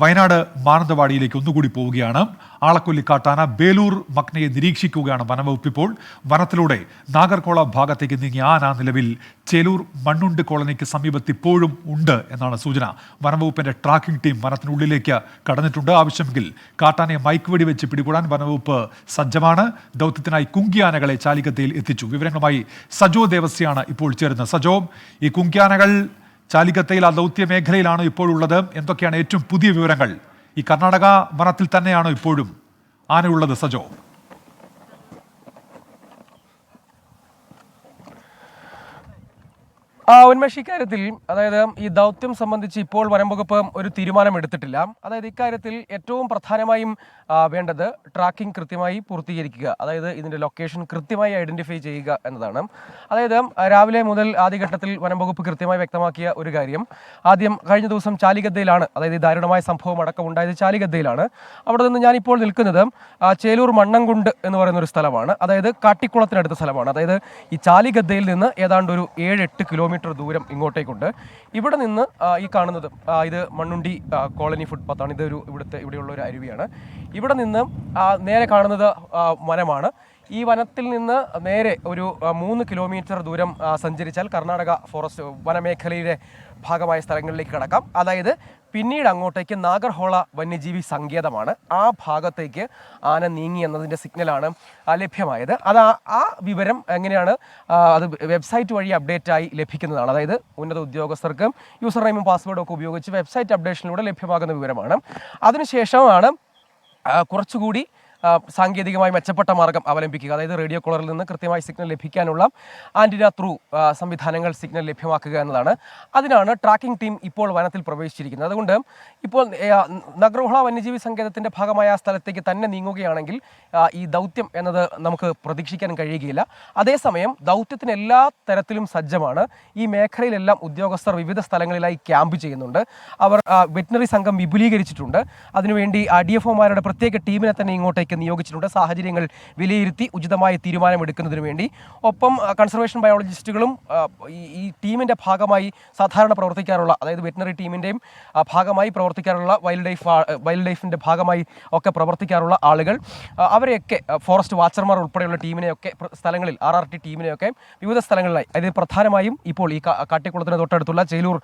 വയനാട് മാനന്തവാടിയിലേക്ക് ഒന്നുകൂടി പോവുകയാണ്. ആളക്കൊല്ലി കാട്ടാന ബേലൂർ മക്നയെ നിരീക്ഷിക്കുകയാണ് വനംവകുപ്പ് ഇപ്പോൾ വനത്തിലൂടെ നാഗർകോള ഭാഗത്തേക്ക് നീങ്ങിയ ആന നിലവിൽ ചേലൂർ മണ്ണുണ്ട് കോളനിക്ക് സമീപത്ത് ഇപ്പോഴും ഉണ്ട് എന്നാണ് സൂചന. വനംവകുപ്പിന്റെ ട്രാക്കിംഗ് ടീം വനത്തിനുള്ളിലേക്ക് കടന്നിട്ടുണ്ട്. ആവശ്യമെങ്കിൽ കാട്ടാനയെ മൈക്ക് വെടി വെച്ച് പിടികൂടാൻ വനംവകുപ്പ് സജ്ജമാണ്. ദൗത്യത്തിനായി കുങ്കിയാനകളെ ചാലിക്കത്തയിൽ എത്തിച്ചു. വിവരങ്ങളുമായി സജോ ദേവസ്യാണ് ഇപ്പോൾ ചേരുന്നത്. സജോ ഈ കുങ്കിയാനകൾ ചാലിക്കത്തയിൽ ആ ദൗത്യ മേഖലയിലാണ് ഇപ്പോഴുള്ളത്? എന്തൊക്കെയാണ് ഏറ്റവും പുതിയ വിവരങ്ങൾ? ഈ കർണാടക വനത്തിൽ തന്നെയാണോ ഇപ്പോഴും? ആനയുള്ളത് സജോ. ആ ഉന്മേഷ് ഇക്കാര്യത്തിൽ അതായത് ഈ ദൗത്യം സംബന്ധിച്ച് ഇപ്പോൾ വനം വകുപ്പ് ഒരു തീരുമാനം എടുത്തിട്ടില്ല. അതായത് ഇക്കാര്യത്തിൽ ഏറ്റവും പ്രധാനമായും വേണ്ടത് ട്രാക്കിംഗ് കൃത്യമായി പൂർത്തീകരിക്കുക. അതായത് ഇതിന്റെ ലൊക്കേഷൻ കൃത്യമായി ഐഡന്റിഫൈ ചെയ്യുക എന്നതാണ്. അതായത് രാവിലെ മുതൽ ആദ്യഘട്ടത്തിൽ വനം വകുപ്പ് കൃത്യമായി വ്യക്തമാക്കിയ ഒരു കാര്യം ആദ്യം കഴിഞ്ഞ ദിവസം ചാലിഗദ്ദയിലാണ് അതായത് ഈ ദാരുണമായ സംഭവം അടക്കം ഉണ്ടായത് ചാലിഗദ്ദയിലാണ്. അവിടെ നിന്ന് ഞാനിപ്പോൾ നിൽക്കുന്നത് ചേലൂർ മണ്ണംകുണ്ട് എന്ന് പറയുന്ന ഒരു സ്ഥലമാണ്. അതായത് കാട്ടിക്കുളത്തിനടുത്ത സ്ഥലമാണ്. അതായത് ഈ ചാലിഗദ്ദയിൽ നിന്ന് ഏതാണ്ട് ഒരു ഏഴ് എട്ട് കിലോമീറ്റർ ദൂരം ഇങ്ങോട്ടേക്കുണ്ട്. ഇവിടെ നിന്ന് ഈ കാണുന്നത് ഇത് മണ്ണുണ്ടി കോളനി ഫുട്പാത്താണ് ഇതൊരു ഇവിടുത്തെ ഇവിടെയുള്ള ഒരു അരുവിയാണ്. ഇവിടെ നിന്ന് നേരെ കാണുന്നത് വനമാണ്. ഈ വനത്തിൽ നിന്ന് നേരെ ഒരു മൂന്ന് കിലോമീറ്റർ ദൂരം സഞ്ചരിച്ചാൽ കർണാടക ഫോറസ്റ്റ് വനമേഖലയുടെ ഭാഗമായ സ്ഥലങ്ങളിലേക്ക് കടക്കാം. അതായത് പിന്നീട് അങ്ങോട്ടേക്ക് നാഗർഹോള വന്യജീവി സങ്കേതമാണ്. ആ ഭാഗത്തേക്ക് ആന നീങ്ങി എന്നതിന്റെ സിഗ്നലാണ് ലഭ്യമായത്. അത് ആ- വിവരം എങ്ങനെയാണ് അത് വെബ്സൈറ്റ് വഴി അപ്ഡേറ്റ് ആയി ലഭിക്കുന്നതാണ്. അതായത് ഉന്നത ഉദ്യോഗസ്ഥർക്ക് യൂസർ നെയിമും പാസ്വേഡും ഒക്കെ ഉപയോഗിച്ച് വെബ്സൈറ്റ് അപ്ഡേഷനിലൂടെ ലഭ്യമാകുന്ന വിവരമാണ്. അതിനുശേഷമാണ് കുറച്ചുകൂടി സാങ്കേതികമായി മെച്ചപ്പെട്ട മാർഗം അവലംബിക്കുക. അതായത് റേഡിയോ കോളറിൽ നിന്ന് കൃത്യമായി സിഗ്നൽ ലഭിക്കാനുള്ള ആന്റിന ത്രൂ സംവിധാനങ്ങൾ സിഗ്നൽ ലഭ്യമാക്കുക എന്നതാണ്. അതിനാണ് ട്രാക്കിംഗ് ടീം ഇപ്പോൾ വനത്തിൽ പ്രവേശിച്ചിരിക്കുന്നത്. അതുകൊണ്ട് ഇപ്പോൾ നഗ്രോഹള വന്യജീവി സങ്കേതത്തിന്റെ ഭാഗമായ ആ സ്ഥലത്തേക്ക് തന്നെ നീങ്ങുകയാണെങ്കിൽ ഈ ദൗത്യം എന്നത് നമുക്ക് പ്രതീക്ഷിക്കാൻ കഴിയുകയില്ല. അതേസമയം ദൗത്യത്തിന് എല്ലാ തരത്തിലും സജ്ജമാണ്. ഈ മേഖലയിലെല്ലാം ഉദ്യോഗസ്ഥർ വിവിധ സ്ഥലങ്ങളിലായി ക്യാമ്പ് ചെയ്യുന്നുണ്ട്. അവർ വെറ്റിനറി സംഘം വിപുലീകരിച്ചിട്ടുണ്ട്. അതിനുവേണ്ടി ഡി എഫ് ഒമാരുടെ പ്രത്യേക ടീമിനെ തന്നെ ഇങ്ങോട്ടേക്ക് നിയോഗിച്ചിട്ടുണ്ട്. സാഹചര്യങ്ങൾ വിലയിരുത്തി ഉചിതമായ തീരുമാനമെടുക്കുന്നതിന് വേണ്ടി. ഒപ്പം കൺസർവേഷൻ ബയോളജിസ്റ്റുകളും ഈ ടീമിന്റെ ഭാഗമായി സാധാരണ പ്രവർത്തിക്കാറുള്ള അതായത് വെറ്റിനറി ടീമിന്റെയും ഭാഗമായി പ്രവർത്തിക്കാറുള്ള വൈൽഡ് ലൈഫ് വൈൽഡ് ലൈഫിന്റെ ഭാഗമായി ഒക്കെ പ്രവർത്തിക്കാറുള്ള ആളുകൾ അവരെയൊക്കെ ഫോറസ്റ്റ് വാച്ചർമാർ ഉൾപ്പെടെയുള്ള ടീമിനെയൊക്കെ സ്ഥലങ്ങളിൽ ആർ ആർ ടി ടീമിനെയൊക്കെ വിവിധ സ്ഥലങ്ങളിലായി അതായത് പ്രധാനമായും ഇപ്പോൾ ഈ കാട്ടിക്കുളത്തിന് തൊട്ടടുത്തുള്ള ചേലൂർ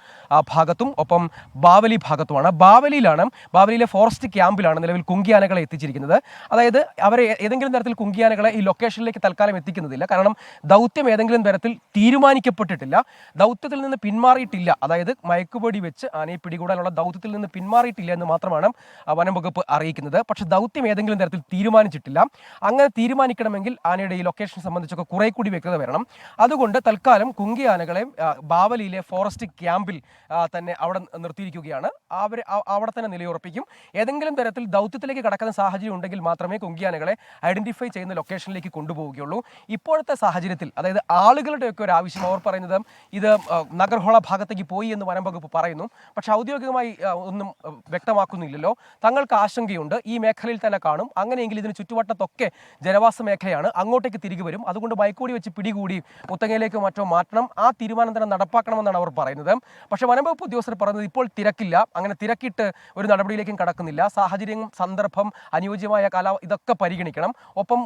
ഭാഗത്തും ഒപ്പം ബാവലി ഭാഗത്തുമാണ്. ബാവലിയിലാണ് ബാവലിയിലെ ഫോറസ്റ്റ് ക്യാമ്പിലാണ് നിലവിൽ കുങ്കിയാനകളെ എത്തിച്ചിരിക്കുന്നത്. അതായത് അവരെ ഏതെങ്കിലും തരത്തിൽ കുങ്കിയാനകളെ ഈ ലൊക്കേഷനിലേക്ക് തൽക്കാലം എത്തിക്കുന്നതില്ല. കാരണം ദൗത്യം ഏതെങ്കിലും തരത്തിൽ തീരുമാനിക്കപ്പെട്ടിട്ടില്ല. ദൗത്യത്തിൽ നിന്ന് പിന്മാറിയിട്ടില്ല. അതായത് മയക്കുപൊടി വെച്ച് ആനയെ പിടികൂടാനുള്ള ദൗത്യത്തിൽ നിന്ന് പിന്മാറിയിട്ടില്ല എന്ന് മാത്രമാണ് വനം വകുപ്പ് അറിയിക്കുന്നത്. പക്ഷേ ദൗത്യം ഏതെങ്കിലും തരത്തിൽ തീരുമാനിച്ചിട്ടില്ല. അങ്ങനെ തീരുമാനിക്കണമെങ്കിൽ ആനയുടെ ഈ ലൊക്കേഷൻ സംബന്ധിച്ചൊക്കെ കുറെ കൂടി വ്യക്തത വരണം അതുകൊണ്ട് തൽക്കാലം കുങ്കി ആനകളെ ബാവലിയിലെ ഫോറസ്റ്റ് ക്യാമ്പിൽ തന്നെ അവിടെ നിർത്തിയിരിക്കുകയാണ്. അവർ അവിടെ തന്നെ നിലയുറപ്പിക്കും. ഏതെങ്കിലും തരത്തിൽ ദൗത്യത്തിലേക്ക് കടക്കുന്ന സാഹചര്യം ഉണ്ടെങ്കിൽ മാത്രമേ കുങ്കിയാനകളെ ഐഡന്റിഫൈ ചെയ്യുന്ന ലൊക്കേഷനിലേക്ക് കൊണ്ടുപോവുകയുള്ളൂ. ഇപ്പോഴത്തെ സാഹചര്യത്തിൽ അതായത് ആളുകളുടെയൊക്കെ ഒരു ആവശ്യം അവർ പറയുന്നത് ഇത് നഗർഹോള ഭാഗത്തേക്ക് പോയി എന്ന് വനം വകുപ്പ് പറയുന്നു. പക്ഷെ ഔദ്യോഗികമായി ഒന്നും വ്യക്തമാക്കുന്നില്ലല്ലോ. തങ്ങൾക്ക് ആശങ്കയുണ്ട്. ഈ മേഖലയിൽ തന്നെ കാണും. അങ്ങനെയെങ്കിൽ ഇതിന് ചുറ്റുവട്ടത്തൊക്കെ ജനവാസ മേഖലയാണ്. അങ്ങോട്ടേക്ക് തിരികെ വരും. അതുകൊണ്ട് ബൈക്കോടി വെച്ച് പിടികൂടി മുത്തങ്ങയിലേക്ക് മറ്റോ മാറ്റണം. ആ തീരുമാനം തന്നെ നടപ്പാക്കണമെന്നാണ് അവർ പറയുന്നത്. പക്ഷേ വനംവകുപ്പ് ഉദ്യോഗസ്ഥർ പറയുന്നത് ഇപ്പോൾ തിരക്കില്ല. അങ്ങനെ തിരക്കിട്ട് ഒരു നടപടിയിലേക്കും കടക്കുന്നില്ല. സാഹചര്യം സന്ദർഭം അനുയോജ്യമായ കാല ഇതൊക്കെ പരിഗണിക്കണം. ഒപ്പം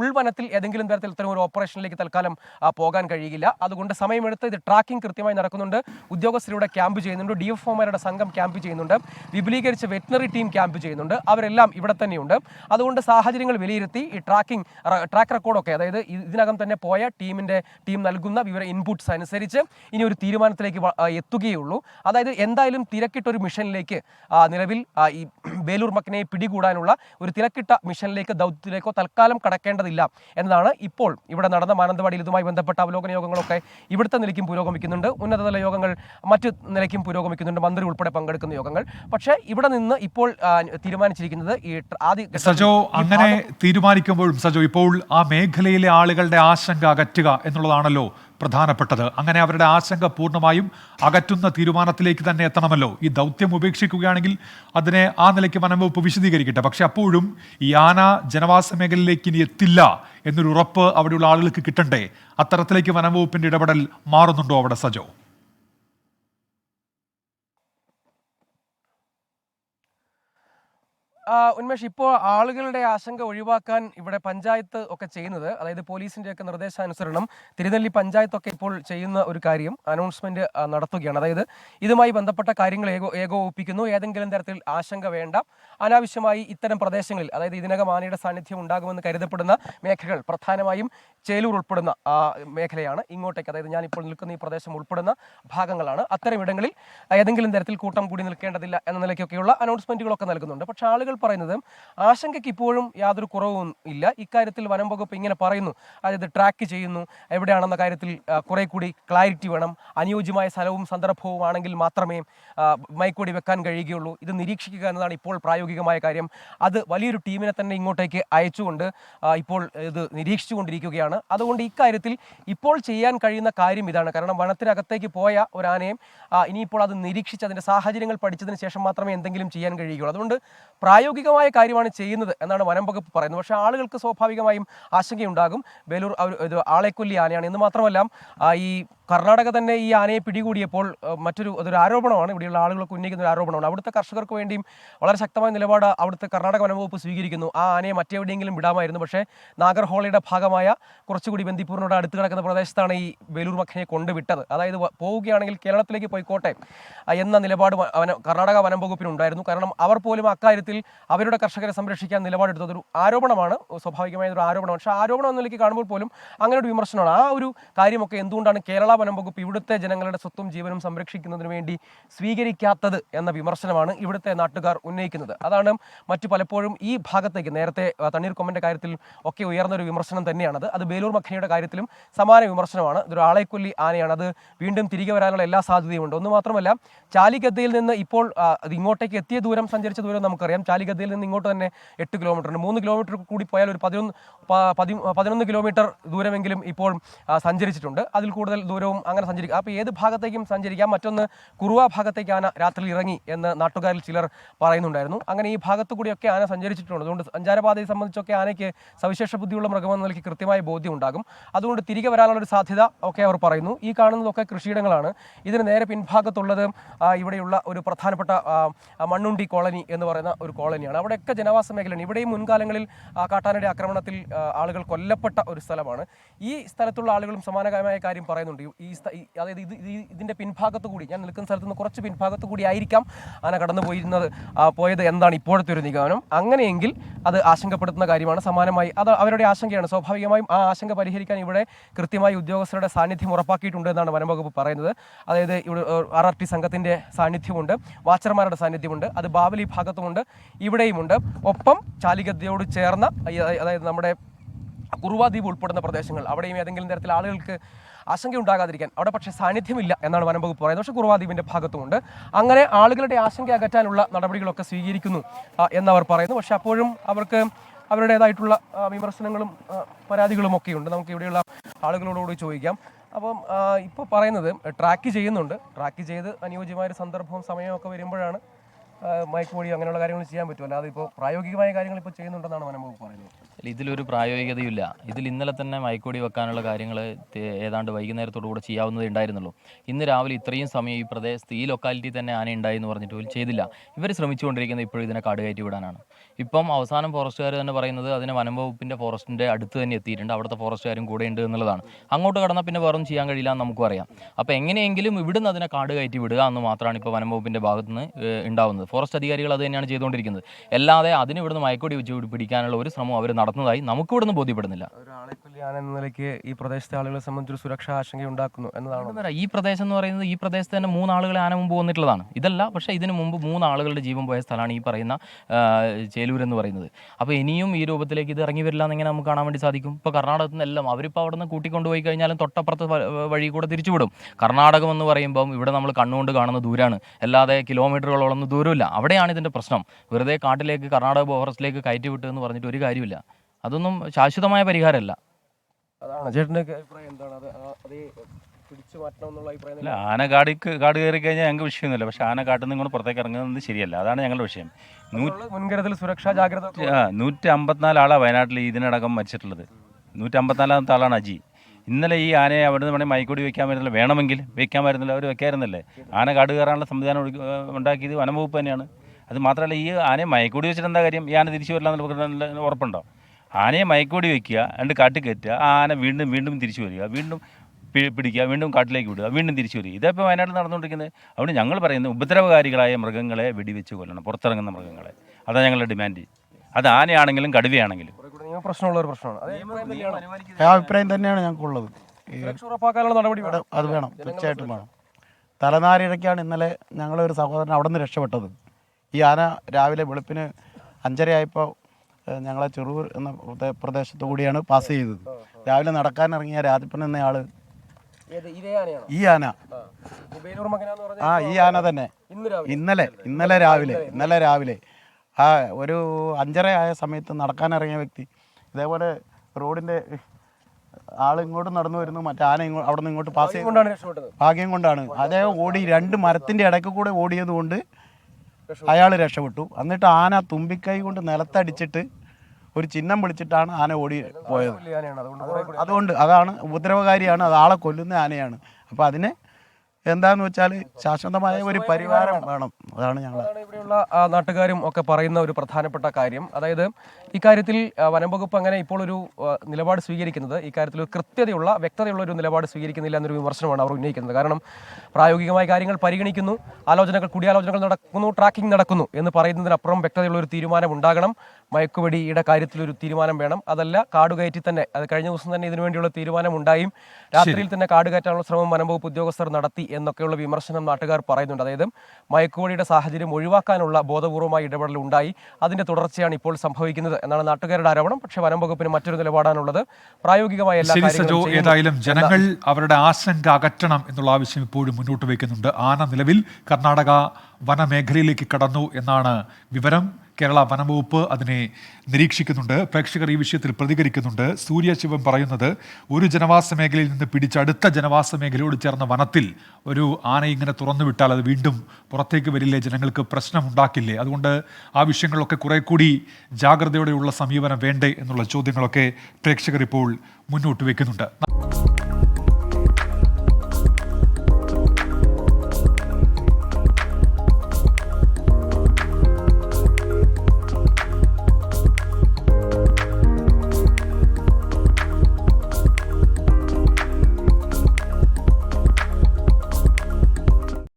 ഉൾവനത്തിൽ ഏതെങ്കിലും തരത്തിൽ ഇത്തരം ഒരു ഓപ്പറേഷനിലേക്ക് തൽക്കാലം പോകാൻ കഴിയില്ല. അതുകൊണ്ട് സമയമെടുത്ത് ഇത് ട്രാക്കിംഗ് കൃത്യമായി നടക്കുന്നുണ്ട്. ഉദ്യോഗസ്ഥരുടെ ക്യാമ്പ് ചെയ്യുന്നുണ്ട്. ഡി എഫ് ഒമാരുടെ സംഘം ക്യാമ്പ് ചെയ്യുന്നുണ്ട്. വിപുലീകരിച്ച വെറ്റിനറി ടീം ക്യാമ്പ് ചെയ്യുന്നുണ്ട്. അവരെല്ലാം ഇവിടെ തന്നെയുണ്ട്. അതുകൊണ്ട് സാഹചര്യങ്ങൾ വിലയിരുത്തി ഈ ട്രാക്കിംഗ് ട്രാക്ക് റെക്കോർഡൊക്കെ അതായത് ഇതിനകം തന്നെ പോയ ടീമിന്റെ ടീം നൽകുന്ന വിവര ഇൻപുട്സ് അനുസരിച്ച് ഇനി ഒരു തീരുമാനത്തിലേക്ക് എത്തുകയുള്ളൂ. അതായത് എന്തായാലും തിരക്കിട്ടൊരു മിഷനിലേക്ക് നിലവിൽ ഈ ബേലൂർ മക്കനെ പിടികൂടാനുള്ള ഒരു തിരക്കിട്ട മിഷനിലേക്ക് ദൗത്യത്തിലേക്കോ തൽക്കാലം കടക്കേണ്ടതില്ല എന്നതാണ് ഇപ്പോൾ ഇവിടെ നടന്ന മാനന്തവാടിയിൽ ഇതുമായി ബന്ധപ്പെട്ട അവലോകന യോഗങ്ങളൊക്കെ ഇവിടുത്തെ നിലയ്ക്കും പുരോഗമിക്കുന്നുണ്ട്. ഉന്നതതല യോഗങ്ങൾ മറ്റ് നിലയ്ക്കും പുരോഗമിക്കുന്നുണ്ട്. മന്ത്രി ഉൾപ്പെടെ പങ്കെടുക്കുന്ന യോഗങ്ങൾ. പക്ഷേ ഇവിടെ നിന്ന് ഇപ്പോൾ തീരുമാനിച്ചിരിക്കുന്നത് ഈ ആദ്യ സജോ അങ്ങനെ തീരുമാനിക്കുമ്പോഴും സജോ ഇപ്പോൾ ആ മേഖലയിലെ ആളുകളുടെ ആശങ്ക അകറ്റുക എന്നുള്ളതാണല്ലോ പ്രധാനപ്പെട്ടത്. അങ്ങനെ അവരുടെ ആശങ്ക പൂർണമായും അകറ്റുന്ന തീരുമാനത്തിലേക്ക് തന്നെ എത്തണമല്ലോ. ഈ ദൗത്യം ഉപേക്ഷിക്കുകയാണെങ്കിൽ അതിനെ ആ നിലയ്ക്ക് വനംവകുപ്പ് വിശദീകരിക്കട്ടെ. പക്ഷെ അപ്പോഴും ഈ ആന ജനവാസ മേഖലയിലേക്ക് ഇനി എത്തില്ല എന്നൊരു ഉറപ്പ് അവിടെയുള്ള ആളുകൾക്ക് കിട്ടണ്ടേ? അത്തരത്തിലേക്ക് വനംവകുപ്പിന്റെ ഇടപെടൽ മാറുന്നുണ്ടോ അവിടെ സജോ? ഉന്മേഷ് ഇപ്പോൾ ആളുകളുടെ ആശങ്ക ഒഴിവാക്കാൻ ഇവിടെ പഞ്ചായത്ത് ഒക്കെ ചെയ്യുന്നത് അതായത് പോലീസിന്റെ ഒക്കെ നിർദ്ദേശാനുസരണം തിരുനെല്ലി പഞ്ചായത്തൊക്കെ ഇപ്പോൾ ചെയ്യുന്ന ഒരു കാര്യം അനൗൺസ്മെന്റ് നടത്തുകയാണ്. അതായത് ഇതുമായി ബന്ധപ്പെട്ട കാര്യങ്ങൾ ഏകോ ഏകോപിപ്പിക്കുന്നു. ഏതെങ്കിലും തരത്തിൽ ആശങ്ക വേണ്ട. അനാവശ്യമായി ഇത്തരം പ്രദേശങ്ങളിൽ അതായത് ഇതിനകം ആനയുടെ സാന്നിധ്യം ഉണ്ടാകുമെന്ന് കരുതപ്പെടുന്ന മേഖലകൾ പ്രധാനമായും ചേലൂർ ഉൾപ്പെടുന്ന മേഖലയാണ്. ഇങ്ങോട്ടേക്ക് അതായത് ഞാൻ ഇപ്പോൾ നിൽക്കുന്ന ഈ പ്രദേശം ഉൾപ്പെടുന്ന ഭാഗങ്ങളാണ്. അത്തരം ഇടങ്ങളിൽ ഏതെങ്കിലും തരത്തിൽ കൂട്ടം കൂടി നിൽക്കേണ്ടതില്ല എന്ന നിലയ്ക്കൊക്കെയുള്ള അനൗൺസ്മെന്റുകളൊക്കെ നൽകുന്നുണ്ട്. പക്ഷേ ആളുകൾ പറയുന്നത് ആശങ്കയ്ക്ക് ഇപ്പോഴും യാതൊരു കുറവും ഇല്ല. ഇക്കാര്യത്തിൽ വനം വകുപ്പ് ഇങ്ങനെ പറയുന്നു. അതായത് ട്രാക്ക് ചെയ്യുന്നു. എവിടെയാണെന്ന കാര്യത്തിൽ കുറെ കൂടി ക്ലാരിറ്റി വേണം. അനുയോജ്യമായ സ്ഥലവും സന്ദർഭവും ആണെങ്കിൽ മാത്രമേ മൈക്കോടി വെക്കാൻ കഴിയുകയുള്ളൂ. ഇത് നിരീക്ഷിക്കുക എന്നതാണ് ഇപ്പോൾ പ്രായോഗികമായ കാര്യം. അത് വലിയൊരു ടീമിനെ തന്നെ ഇങ്ങോട്ടേക്ക് അയച്ചുകൊണ്ട് ഇപ്പോൾ ഇത് നിരീക്ഷിച്ചുകൊണ്ടിരിക്കുകയാണ്. അതുകൊണ്ട് ഇക്കാര്യത്തിൽ ഇപ്പോൾ ചെയ്യാൻ കഴിയുന്ന കാര്യം ഇതാണ്. കാരണം വനത്തിനകത്തേക്ക് പോയ ഒരു ഇനിയിപ്പോൾ അത് നിരീക്ഷിച്ച് അതിന്റെ സാഹചര്യങ്ങൾ പഠിച്ചതിന് ശേഷം മാത്രമേ എന്തെങ്കിലും ചെയ്യാൻ കഴിയുകയുള്ളൂ. അതുകൊണ്ട് പ്രായോഗികമായ കാര്യമാണ് ചെയ്യുന്നത് എന്നാണ് വനം വകുപ്പ് പറയുന്നത്. പക്ഷേ ആളുകൾക്ക് സ്വാഭാവികമായും ആശങ്കയുണ്ടാകും. വേലൂർ ഇത് ആളെക്കൊല്ലി ആനയാണ്. എന്ന് മാത്രമല്ല ഈ കർണാടക തന്നെ ഈ ആനയെ പിടികൂടിയപ്പോൾ മറ്റൊരു അതൊരു ആരോപണമാണ്. ഇവിടെയുള്ള ആളുകൾക്ക് ഉന്നയിക്കുന്ന ഒരു ആരോപണമാണ്. അവിടുത്തെ കർഷകർക്ക് വേണ്ടിയും വളരെ ശക്തമായ നിലപാട് അവിടുത്തെ കർണാടക വനംവകുപ്പ് സ്വീകരിക്കുന്നു. ആ ആനയെ മറ്റെവിടെയെങ്കിലും വിടാമായിരുന്നു. പക്ഷേ നാഗർഹോളയുടെ ഭാഗമായ കുറച്ചുകൂടി ബന്ദിപ്പൂരിനോട് അടുത്ത് കിടക്കുന്ന പ്രദേശത്താണ് ഈ വേലൂർ മഖനെ കൊണ്ടുവിട്ടത്. അതായത് പോവുകയാണെങ്കിൽ കേരളത്തിലേക്ക് പോയിക്കോട്ടെ എന്ന നിലപാട് കർണാടക വനം വകുപ്പിനുണ്ടായിരുന്നു. കാരണം അവർ പോലും അക്കാര്യത്തിൽ അവരുടെ കർഷകരെ സംരക്ഷിക്കാൻ നിലപാടെടുത്തത് ഒരു ആരോപണമാണ്. സ്വാഭാവികമായ ഒരു ആരോപണം പക്ഷേ ആരോപണം എന്നിലേക്ക് കാണുമ്പോൾ പോലും അങ്ങനെ ഒരു വിമർശനമാണ്. ആ ഒരു കാര്യമൊക്കെ എന്തുകൊണ്ടാണ് കേരള വനം വകുപ്പ് ഇവിടുത്തെ ജനങ്ങളുടെ സ്വത്തും ജീവനും സംരക്ഷിക്കുന്നതിന് വേണ്ടി സ്വീകരിക്കാത്തത് എന്ന വിമർശനമാണ് ഇവിടുത്തെ നാട്ടുകാർ ഉന്നയിക്കുന്നത്. അതാണ് മറ്റു പലപ്പോഴും ഈ ഭാഗത്തേക്ക് നേരത്തെ തണ്ണീർ തണ്ണീർക്കൊമ്പന്റെ കാര്യത്തിൽ ഒക്കെ ഉയർന്ന ഒരു വിമർശനം തന്നെയാണത്. അത് ബേലൂർ മഖനിയുടെ കാര്യത്തിലും സമാന വിമർശനമാണ്. ഇതൊരു ആളെക്കൊല്ലി ആനയാണ്. അത് വീണ്ടും തിരികെ വരാനുള്ള എല്ലാ സാധ്യതയും ഉണ്ട് ഒന്ന് മാത്രമല്ല ചാലിഗദ്ദയിൽ നിന്ന് ഇപ്പോൾ ഇങ്ങോട്ടേക്ക് എത്തിയ ദൂരം സഞ്ചരിച്ച ദൂരം നമുക്കറിയാം. ചാലിഗദ്ദയിൽ നിന്ന് ഇങ്ങോട്ട് തന്നെ എട്ട് കിലോമീറ്റർ മൂന്ന് കിലോമീറ്റർ കൂടി പോയാൽ ഒരു പതിനൊന്ന് പതി- പതിനൊന്ന് കിലോമീറ്റർ ദൂരമെങ്കിലും ഇപ്പോൾ സഞ്ചരിച്ചിട്ടുണ്ട്. അതിൽ കൂടുതൽ ദൂരവും അങ്ങനെ സഞ്ചരിക്കുക അപ്പോൾ ഏത് ഭാഗത്തേക്കും സഞ്ചരിക്കാം? മറ്റൊന്ന് കുറുവ ഭാഗത്തേക്ക് ആന രാത്രി ഇറങ്ങി എന്ന് നാട്ടുകാരിൽ ചിലർ പറയുന്നുണ്ടായിരുന്നു. അങ്ങനെ ഈ ഭാഗത്തു കൂടിയൊക്കെ ആന സഞ്ചരിച്ചിട്ടുണ്ട്. അതുകൊണ്ട് സഞ്ചാരപാതയെ സംബന്ധിച്ചൊക്കെ ആനയ്ക്ക് സവിശേഷ ബുദ്ധിയുള്ള മൃഗമെന്ന നിലയ്ക്ക് കൃത്യമായ ബോധ്യം ഉണ്ടാകും അതുകൊണ്ട് തിരികെ വരാനുള്ള ഒരു സാധ്യത ഒക്കെ അവർ പറയുന്നു. ഈ കാണുന്നതൊക്കെ കൃഷിയിടങ്ങളാണ്. ഇതിന് നേരെ പിൻഭാഗത്തുള്ളത് ഇവിടെയുള്ള ഒരു പ്രധാനപ്പെട്ട മണ്ണുണ്ടി കോളനി എന്ന് പറയുന്ന ഒരു കോളനിയാണ് അവിടെയൊക്കെ ജനവാസ മേഖലയാണ് ഇവിടെയും മുൻകാലങ്ങളിൽ കാട്ടാനയുടെ ആക്രമണത്തിൽ ആളുകൾ കൊല്ലപ്പെട്ട ഒരു സ്ഥലമാണ്. ഈ സ്ഥലത്തുള്ള ആളുകളും സമാനമായ കാര്യം പറയുന്നുണ്ട്. ഈ- അതായത് ഇത് ഇതിന്റെ പിൻഭാഗത്ത് കൂടി ഞാൻ നിൽക്കുന്ന സ്ഥലത്ത് നിന്ന് കുറച്ച് പിൻഭാഗത്ത് കൂടി ആയിരിക്കാം ആന കടന്നു പോയിരുന്നത്. പോയത് എന്താണ് ഇപ്പോഴത്തെ ഒരു നിഗമനം. അങ്ങനെയെങ്കിൽ അത് ആശങ്കപ്പെടുത്തുന്ന കാര്യമാണ്. സമാനമായി അത് അവരുടെ ആശങ്കയാണ്. സ്വാഭാവികമായും ആ ആശങ്ക പരിഹരിക്കാൻ ഇവിടെ കൃത്യമായി ഉദ്യോഗസ്ഥരുടെ സാന്നിധ്യം ഉറപ്പാക്കിയിട്ടുണ്ട് എന്നാണ് വനംവകുപ്പ് പറയുന്നത്. അതായത് ഇവിടെ ആർ ആർ ടി സംഘത്തിന്റെ സാന്നിധ്യമുണ്ട്. വാച്ചർമാരുടെ സാന്നിധ്യമുണ്ട്. അത് ബാവലി ഭാഗത്തുമുണ്ട്. ഇവിടെയുമുണ്ട്. ഒപ്പം ചാലിഗദ്യയോട് ചേർന്ന അതായത് നമ്മുടെ കുറുവാദ്വീപ് ഉൾപ്പെടുന്ന പ്രദേശങ്ങൾ അവിടെയും ഏതെങ്കിലും തരത്തിൽ ആളുകൾക്ക് ആശങ്ക ഉണ്ടാകാതിരിക്കാൻ അവിടെ പക്ഷേ സാന്നിധ്യമില്ല എന്നാണ് വനം വകുപ്പ് പറയുന്നത്. പക്ഷേ കുറുവാദ്വീപിന്റെ ഭാഗത്തുമുണ്ട്. അങ്ങനെ ആളുകളുടെ ആശങ്ക അകറ്റാനുള്ള നടപടികളൊക്കെ സ്വീകരിക്കുന്നു എന്നവർ പറയുന്നു. പക്ഷേ അപ്പോഴും അവർക്ക് അവരുടേതായിട്ടുള്ള വിമർശനങ്ങളും പരാതികളും ഒക്കെ ഉണ്ട് നമുക്ക് ഇവിടെയുള്ള ആളുകളോടുകൂടി ചോദിക്കാം. അപ്പം ഇപ്പോൾ പറയുന്നത് ട്രാക്ക് ചെയ്യുന്നുണ്ട്. ട്രാക്ക് ചെയ്ത് അനുയോജ്യമായ സന്ദർഭവും സമയവും ഒക്കെ വരുമ്പോഴാണ് മയക്ക് പൊടി അങ്ങനെയുള്ള കാര്യങ്ങൾ ചെയ്യാൻ പറ്റും അല്ലാതെ ഇപ്പോൾ പ്രായോഗികമായ കാര്യങ്ങൾ ഇപ്പോൾ ചെയ്യുന്നുണ്ടെന്നാണ് വനം പറയുന്നത്. ഇതിലൊരു പ്രായോഗികതയില്ല ഇതിൽ ഇന്നലെ തന്നെ മൈക്കോടി വെക്കാനുള്ള കാര്യങ്ങൾ ഏതാണ്ട് വൈകുന്നേരത്തോടു കൂടെ ചെയ്യാവുന്നതേ ഉണ്ടായിരുന്നുള്ളൂ. ഇന്ന് രാവിലെ ഇത്രയും സമയം ഈ പ്രദേശത്ത് ഈ ലൊക്കാലിറ്റി തന്നെ ആന ഉണ്ടായി എന്ന് പറഞ്ഞിട്ട് പോലും ചെയ്തില്ല. ഇവർ ശ്രമിച്ചുകൊണ്ടിരിക്കുന്നത് ഇപ്പോഴും ഇതിനെ കാട് കയറ്റി വിടാനാണ്. ഇപ്പം അവസാനം ഫോറസ്റ്റുകാർ തന്നെ പറയുന്നത് അതിനെ വനം വകുപ്പിന്റെ ഫോറസ്റ്റിന്റെ അടുത്ത് തന്നെ എത്തിയിട്ടുണ്ട്. അവിടുത്തെ ഫോറസ്റ്റുകാരും കൂടെ ഉണ്ട് എന്നുള്ളതാണ്. അങ്ങോട്ട് കടന്നാൽ പിന്നെ വേറൊന്നും ചെയ്യാൻ കഴിയില്ല എന്ന് നമുക്കറിയാം അപ്പോൾ എങ്ങനെയെങ്കിലും ഇവിടുന്ന് അതിനെ കാട് കയറ്റി വിടുക എന്ന് മാത്രമാണ് ഇപ്പോൾ വനം വകുപ്പിന്റെ ഭാഗത്ത് നിന്ന് ഉണ്ടാവുന്നത്. ഫോറസ്റ്റ് അധികാരികൾ അത് തന്നെയാണ് ചെയ്തുകൊണ്ടിരിക്കുന്നത്. അല്ലാതെ അതിന് ഇവിടുന്ന് മയക്കൊടി വെച്ച് പിടി- പിടിക്കാനുള്ള ഒരു ശ്രമം അവർ നടത്തുന്നതായി നമുക്ക് നിന്ന് ബോധ്യപ്പെടുന്നില്ല. എന്ന നിലയ്ക്ക് ഈ പ്രദേശത്തെ ആളുകളെ സംബന്ധിച്ച് സുരക്ഷാ ആശങ്ക ഉണ്ടാക്കുന്നു എന്നതാണ് ഈ പ്രദേശം എന്ന് പറയുന്നത് ഈ പ്രദേശത്ത് തന്നെ മൂന്നാളുകൾ ആന മുമ്പ് വന്നിട്ടുള്ളതാണ്. ഇതല്ല പക്ഷേ ഇതിനു മുമ്പ് മൂന്നാളുകളുടെ ജീവൻ പോയ സ്ഥലമാണ് ഈ പറയുന്ന ചേലൂർ എന്ന് പറയുന്നത്. അപ്പോൾ ഇനിയും ഈ രൂപത്തിലേക്ക് ഇത് ഇറങ്ങി വരില്ല എന്നിങ്ങനെ നമുക്ക് കാണാൻ വേണ്ടി സാധിക്കും. ഇപ്പോൾ കർണാടകത്തിൽ നിന്നെല്ലാം അവരിപ്പോൾ അവിടെ നിന്ന് കൂട്ടിക്കൊണ്ടുപോയി കഴിഞ്ഞാലും തൊട്ടപ്പുറത്ത് വഴി കൂടെ തിരിച്ചുവിടും. കർണാടകം എന്ന് പറയുമ്പം ഇവിടെ നമ്മൾ കണ്ണുകൊണ്ട് കാണുന്ന ദൂരമാണ് അല്ലാതെ കിലോമീറ്ററുകളോളം ദൂരമില്ല. അവിടെയാണ് ഇതിന്റെ പ്രശ്നം. വെറുതെ കാട്ടിലേക്ക് കർണാടക ഫോറസ്റ്റിലേക്ക് കയറ്റി വിട്ടു എന്ന് പറഞ്ഞിട്ട് ഒരു കാര്യമില്ല. അതൊന്നും ശാശ്വതമായ പരിഹാരമല്ല. അതാണ് ചേട്ടന്റെ അഭിപ്രായം എന്താണ്? അത് ആ- അത് പിടിച്ചു മാറ്റണം എന്നുള്ള അഭിപ്രായം അല്ല ആന കാടിക്ക് കാട് കയറി കഴിഞ്ഞാൽ ഞങ്ങൾക്ക് വിഷയമൊന്നുമില്ല. പക്ഷെ ആന കാട്ടിൽ നിന്ന് ഇങ്ങോട്ട് പുറത്തേക്ക് ഇറങ്ങുന്നത് ശരിയല്ല. അതാണ് ഞങ്ങളുടെ വിഷയം. മുൻകരുതൽ സുരക്ഷാ ജാഗ്രത നൂറ്റി അമ്പത്തിനാല് ആളാണ് വയനാട്ടിൽ ഇതിനടക്കം മരിച്ചിട്ടുള്ളത്. നൂറ്റി അമ്പത്തിനാലാമത്തെ ആളാണ് അജി. ഇന്നലെ ഈ ആനയെ അവിടെ നിന്ന് വേണമെങ്കിൽ മൈക്കൂടി വെക്കാൻ പറ്റുന്നില്ല വേണമെങ്കിൽ വെക്കാൻ പറ്റുന്നില്ല അവർ വെക്കായിരുന്നല്ലേ ആന കാട് കയറാനുള്ള സംവിധാനം ഉണ്ടാക്കിയത് വനം ഉണ്ടാക്കിയത് വനംവകുപ്പ് തന്നെയാണ്. അത് മാത്രമല്ല ഈ ആനയെ മയക്കൂടി വെച്ചിട്ട് എന്താ കാര്യം? ഈ ആന തിരിച്ചു വരില്ല എന്നുള്ള ഉറപ്പുണ്ടോ? ആനയെ മയക്കോടി വയ്ക്കുക രണ്ട് കാട്ടിൽ കയറ്റുക ആ ആന വീണ്ടും വീണ്ടും തിരിച്ചു വരിക വീണ്ടും പിടിക്കുക വീണ്ടും കാട്ടിലേക്ക് വിടുക വീണ്ടും തിരിച്ചു വരിക. ഇതപ്പോൾ വയനാട്ടിൽ നടന്നുകൊണ്ടിരിക്കുന്നത്. അതുകൊണ്ട് ഞങ്ങൾ പറയുന്നത് ഉപദ്രവകാരികളായ മൃഗങ്ങളെ വെടിവെച്ച് കൊല്ലണം പുറത്തിറങ്ങുന്ന മൃഗങ്ങളെ. അതാണ് ഞങ്ങളുടെ ഡിമാൻഡ് അത് ആനയാണെങ്കിലും കടുവയാണെങ്കിലും. പ്രശ്നമുള്ള ഒരു പ്രശ്നമാണ്. അഭിപ്രായം ആ അഭിപ്രായം തന്നെയാണ് ഞങ്ങൾക്കുള്ളത് ഉറപ്പാക്കാനുള്ള നടപടി വേണം. അത് വേണം തീർച്ചയായിട്ടും വേണം. തലനാരിഴയ്ക്കാണ് ഇന്നലെ ഞങ്ങളൊരു സഹോദരൻ അവിടെ നിന്ന് രക്ഷപ്പെട്ടത്. ഈ ആന രാവിലെ വെളുപ്പിന് അഞ്ചരയായപ്പോൾ ഞങ്ങളെ ചെറൂർ എന്ന പ്രദേ- പ്രദേശത്തു കൂടിയാണ് പാസ് ചെയ്തത്. രാവിലെ നടക്കാനിറങ്ങിയ രാജപ്പൻ എന്ന ആനയാണോ? ഈ ആന. ആ. ഈ ആന തന്നെ. ഇന്ന് ഇന്നലെ ഇന്നലെ. രാവിലെ ഇന്നലെ രാവിലെ. ആ ഒരു അഞ്ചര ആയ സമയത്ത് നടക്കാനിറങ്ങിയ വ്യക്തി. ഇതേപോലെ റോഡിന്റെ ആൾ ഇങ്ങോട്ട് നടന്നു വരുന്നു മറ്റേ ആന ഇങ്ങോ അവിടെ നിന്ന് ഇങ്ങോട്ട് പാസ് ചെയ്തു. ഭാഗ്യം കൊണ്ടാണ്. അദ്ദേഹം ഓടി രണ്ട് മരത്തിന്റെ ഇടയ്ക്ക് കൂടെ ഓടിയത് കൊണ്ട് അയാൾ രക്ഷപ്പെട്ടു. എന്നിട്ട് ആന തുമ്പിക്കൈ കൊണ്ട് നിലത്തടിച്ചിട്ട് ഒരു ചിഹ്നം വിളിച്ചിട്ടാണ് ആന ഓടി പോയത്. അതുകൊണ്ട് അതാണ് ഉപദ്രവകാരിയാണ്. അത് ആളെ കൊല്ലുന്ന ആനയാണ്. അപ്പോൾ അതിന് എന്താന്ന് വെച്ചാൽ ശാശ്വതമായ ഒരു പരിവാരം വേണം. അതാണ് ഞങ്ങൾ ഇവിടെയുള്ള നാട്ടുകാരും ഒക്കെ പറയുന്ന ഒരു പ്രധാനപ്പെട്ട കാര്യം. അതായത് ഇക്കാര്യത്തിൽ വനം വകുപ്പ് അങ്ങനെ ഇപ്പോൾ ഒരു നിലപാട് സ്വീകരിക്കുന്നത് ഇക്കാര്യത്തിൽ ഒരു കൃത്യതയുള്ള വ്യക്തതയുള്ള ഒരു നിലപാട് സ്വീകരിക്കുന്നില്ല എന്നൊരു വിമർശനമാണ് അവർ ഉന്നയിക്കുന്നത്. കാരണം പ്രായോഗികമായ കാര്യങ്ങൾ പരിഗണിക്കുന്നു ആലോചനകൾ കൂടിയാലോചനകൾ നടക്കുന്നു ട്രാക്കിംഗ് നടക്കുന്നു എന്ന് പറയുന്നതിനപ്പുറം വ്യക്തതയുള്ള ഒരു തീരുമാനം ഉണ്ടാകണം. മയക്കുവെടിയുടെ കാര്യത്തിൽ ഒരു തീരുമാനം വേണം. അതല്ല കാട് കയറ്റി തന്നെ അത് കഴിഞ്ഞ ദിവസം തന്നെ ഇതിനു വേണ്ടിയുള്ള തീരുമാനം ഉണ്ടായും. രാത്രിയിൽ തന്നെ കാട് കയറ്റാനുള്ള ശ്രമം വനംവകുപ്പ് ഉദ്യോഗസ്ഥർ നടത്തി. എന്നൊക്കെയുള്ള വിമർശനം നാട്ടുകാർ പറയുന്നുണ്ട്. അതായത് മയക്കുവഴിയുടെ സാഹചര്യം ഒഴിവാക്കാനുള്ള ബോധപൂർവമായ ഇടപെടൽ ഉണ്ടായി. അതിന്റെ തുടർച്ചയാണ് ഇപ്പോൾ സംഭവിക്കുന്നത് എന്നാണ് നാട്ടുകാരുടെ ആരോപണം. പക്ഷേ വനം വകുപ്പിന് മറ്റൊരു നിലപാടാണുള്ളത്. പ്രായോഗികമായ എല്ലാ. ഏതായാലും ജനങ്ങൾ അവരുടെ ആശങ്ക അകറ്റണം എന്നുള്ള ആവശ്യം ഇപ്പോഴും മുന്നോട്ട് വയ്ക്കുന്നുണ്ട്. ആന നിലവിൽ കർണാടക വനമേഖലയിലേക്ക് കടന്നു എന്നാണ് വിവരം. കേരള വനംവകുപ്പ് അതിനെ നിരീക്ഷിക്കുന്നുണ്ട്. പ്രേക്ഷകർ ഈ വിഷയത്തിൽ പ്രതികരിക്കുന്നുണ്ട്. സൂര്യ ശിവൻ പറയുന്നത് ഒരു ജനവാസ മേഖലയിൽ നിന്ന് പിടിച്ച് അടുത്ത ജനവാസ മേഖലയോട് ചേർന്ന വനത്തിൽ ഒരു ആന ഇങ്ങനെ തുറന്നു വിട്ടാൽ അത് വീണ്ടും പുറത്തേക്ക് വരില്ലേ? ജനങ്ങൾക്ക് പ്രശ്നമുണ്ടാക്കില്ലേ? അതുകൊണ്ട് ആ വിഷയങ്ങളൊക്കെ കുറെ കൂടി ജാഗ്രതയോടെയുള്ള സമീപനം വേണ്ടേ എന്നുള്ള ചോദ്യങ്ങളൊക്കെ പ്രേക്ഷകർ ഇപ്പോൾ മുന്നോട്ട് വയ്ക്കുന്നുണ്ട്.